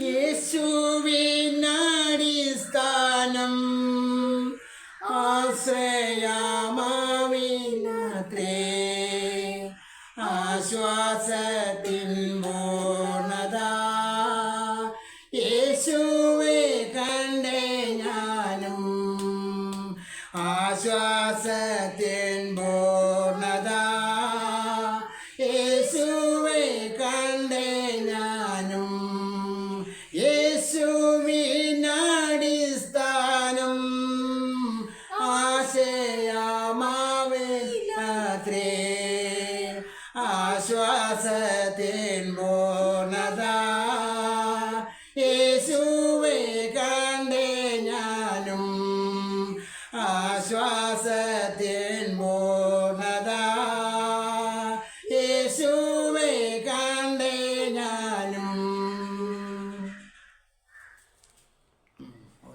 യേശുവിനടിസ്ഥാനം ആശ്രയാമാവിനത്രേ. ആശ്വാസത്തിൻ പൂർണത യേശുവെ കണ്ടേ ഞാനും. ആശ്വാസത്തിൻ പൂർണത രാത്രി ആശ്വാസത്തിൻ പൂർണത. യേശുവെ കണ്ടേ ഞാനും ആശ്വാസത്തിൻ പൂർണത. യേശു